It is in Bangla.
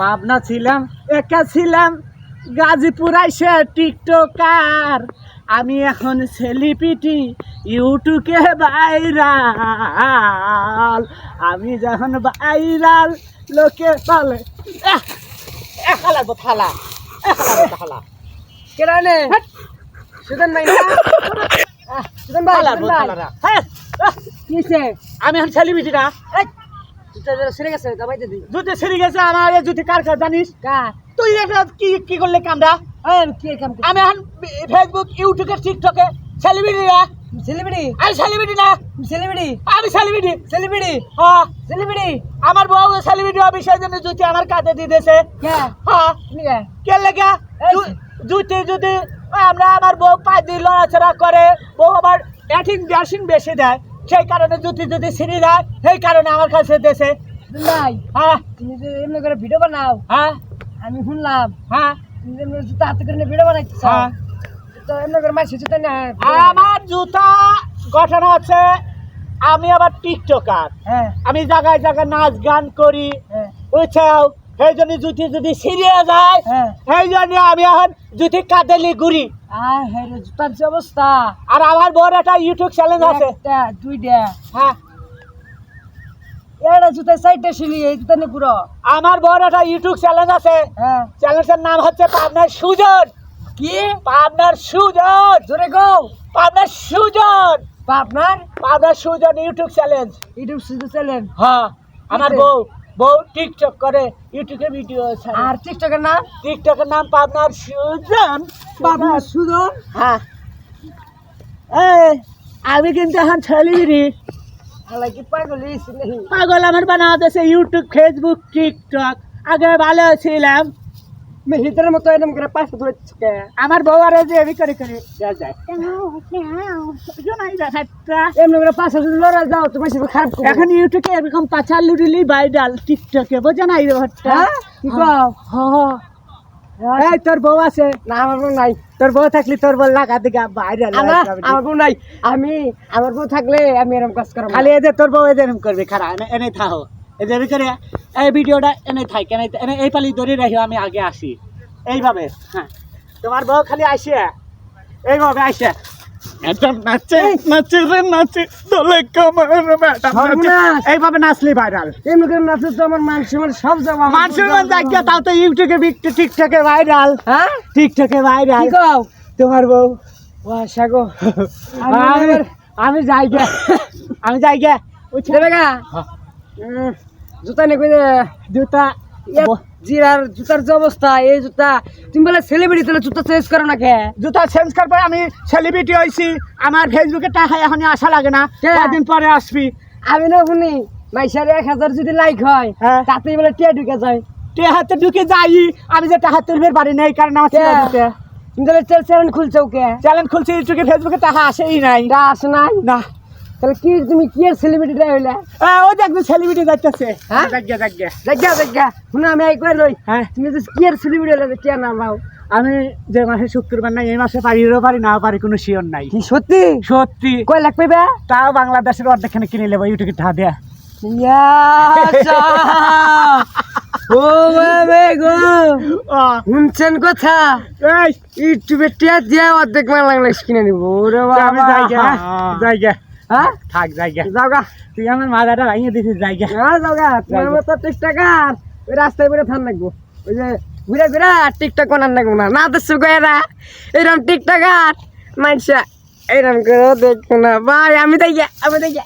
পাবনা ছিলাম একা ছিলাম গাজীপুর আইসে টিকটকার। আমি এখন সেলিপিটি ইউটিউবে ভাইরাল। আমি যখন ভাইরাল লোকে বলে "এহ, এ খালা গো থালা এ খালা গো থালা। কেডা নে? ভাই না? ভাই থালা সুদন গো ভাই। থালারা। হ্যাঁ, আহ, কিছে আমি এখন সেলিব্রিটি না। সেরে গেছে দাবাইতে দি জুতে ছিঁড়ে গেছে আমার এই জুতি কার কার জানিস? কা তুই এটা কি কি করলে কামরা? কি কাম আমি এখন ফেসবুক ইউটিউবে টিকটকে সেলিব্রিটি না সেলিব্রিটি আমি সেলিব্রিটি না। সেলিব্রিটি আমি সেলিব্রিটি সেলিব্রিটি হ্যাঁ। সেলিব্রিটি আমার বউ সেলিব্রিটি বিষয় জন্য জুতি আমার কাঁধে দিয়ে দিয়েছে। হ্যাঁ। কে? লেগে? জুতি যদি আমরা আমার বউ পায়ে দিয়ে লড়াচড়া করে বউ আবার ব্যাটিং ব্যাসিং বেশি দেয় সেই কারণে জুতি যদি ছিঁড়ে যায় সেই কারণে আমার কাছে দেশে। ভাই হ্যাঁ। তুমি যে এমনি করে ভিডিও বানাও হ্যাঁ। আমি শুনলাম হ্যাঁ। তুমি এমনি জুতা হাতে করে ভিডিও বানাইছ হ্যাঁ। তো এমনি করে মাসি জুতা না আমার জুতা গঠন হচ্ছে আমি আবার টিকটকার। হ্যাঁ। আমি জায়গায় জায়গায় নাচ গান করি হ্যাঁ। সেই জন্য জুতি যদি ছিঁড়িয়ে যায় হ্যাঁ। সেই জন্য আমি এখন জুতি কাঁদেলি ঘুরি। জুতার যে অবস্থা। আর আমার বড় একটা ইউটিউব চ্যানেল আছে। দুইটা। হ্যাঁ। এটা জুতা সাইডটা শিলি এই জুতা নে পুরো আমার বড় একটা ইউটিউব চ্যানেল আছে। হ্যাঁ। চ্যানেলটার নাম হচ্ছে পাবনার সুজন। কি? পাবনার সুজন। জোরে গো পাবনার সুজন। আপনার পাবনার সুজন ইউটিউব চ্যানেল ইউটিউব শুধু চলেন হ্যাঁ আমার? বউ। বউ টিকটক করে ইউটিউবে ভিডিও আর টিকটকের নাম? টিকটকের নাম পাবনার সুজন। বাবু সুজন? হ্যাঁ। এই, আমি কিন্তু এখন নাকি পাগল আমার বানাতেছে ইউটিউব ফেসবুক টিকটক। আগে ভালো ছিলাম। মতো এরকম করে পাশে ধরেছি কে আমার বউ আর যে এমনি করে করে দেয়া যায়। শোনাই যায় একটা। এমনি করে পাশে যদি লড়া যাও তোমার সাথে খারাপ করব। এখন ইউটিউবে এরকম পাচা লুডিলি ভাইরাল টিকটকে বোঝা নাই রে ভাট্টা হ্যাঁ? এই তোর বউ আছে? না আমার বউ নাই। তোর বউ থাকলে তোর বউ লাগা দিকে ভাইরাল আমার বউ নাই। আমি আমার বউ থাকলে আমি এরকম কাজ করব। খালি এদের তোর বউ এদের করবে খারা এনে এনে থাকো এদের করে। এই ভিডিওটা এনে থাক এনে এনে এই পালি ধরে রাখি আমি আগে আসি। এইভাবে হ্যাঁ। তোমার বউ খালি আসে। এইভাবে আসে। এইভাবে নাচলি ভাইরাল। এমনি করে নাচলে তো আমার সব মানুষের জায়গা তাও তো ইউটিউবে টিকটকে ভাইরাল। হ্যাঁ? টিকটকে ভাইরাল। তোমার বউ। ও আমি আমি যাই গে আমি যাই গে গা? হ্যাঁ। উম, জুতা দে জুতা জিরার জুতার যে অবস্থা এই জুতা তুমি বলে সেলিব্রিটি তাহলে জুতা চেঞ্জ করো না কে? জুতা চেঞ্জ করব আমি সেলিব্রিটি হয়েছি। আমার ফেসবুকে টাকা এখন আসা লাগে না। কে? কদিন পরে আসবি। আমি না শুনি মাইশার এক হাজার যদি লাইক হয় হ্যাঁ। তাতেই বলে টিয়া ঢুকে যায়। তে হাতে ঢুকে যাই। আমি যে টাকা তুলবে পারি না এই কারণে আমার তুমি তাহলে চ্যানেল খুলছো কে? চ্যানেল খুলছি ফেসবুকে টাকা আসেই নাই। আসে নাই? না। তাহলে কি তুমি কি আর সেলিব্রিটিটা হইলে? ওই দেখবি সেলিব্রিটি যাইতেছে। হ্যাঁ? জাগ্যা জাগ্যা দেখা দেখা শুনে আমি এই করে রই। হ্যাঁ। তুমি যে কি আর সেলিব্রিটি হলে টিয়া নাম আমি যে মাসে শুক্রবার নাই এই মাসে পারিও পারি না পারি কোনো শিওর নাই। কি সত্যি? সত্যি। কয় লাখ পাইবা? তাও বাংলাদেশের অর্ধেকখানে কিনে নেব ইউটিউবে টাকা দেয়া। ও বাবে গো। শুনছেন কথা? ইউটিউবে টিয়া দিয়া অর্ধেক মান লাগলে কিনে নিব। ওরে আমি বাবা। জায়গা জায়গা হ্যাঁ? থাক জায়গা। যাও গা তুই আমার মাথাটা ভাঙিয়ে দিছিস জায়গা। হ্যাঁ যাও গা তোমার। মতো টিকটকার। ওই রাস্তায় বেরো থান লাগবো। ওই যে ঘুরে ঘুরে টিকটক বানান লাগবো না। না তো সুগেরা এরকম টিকটকার। মানুষ এরকম করে দেখব না। ভাই আমি দেখি আমি দেখি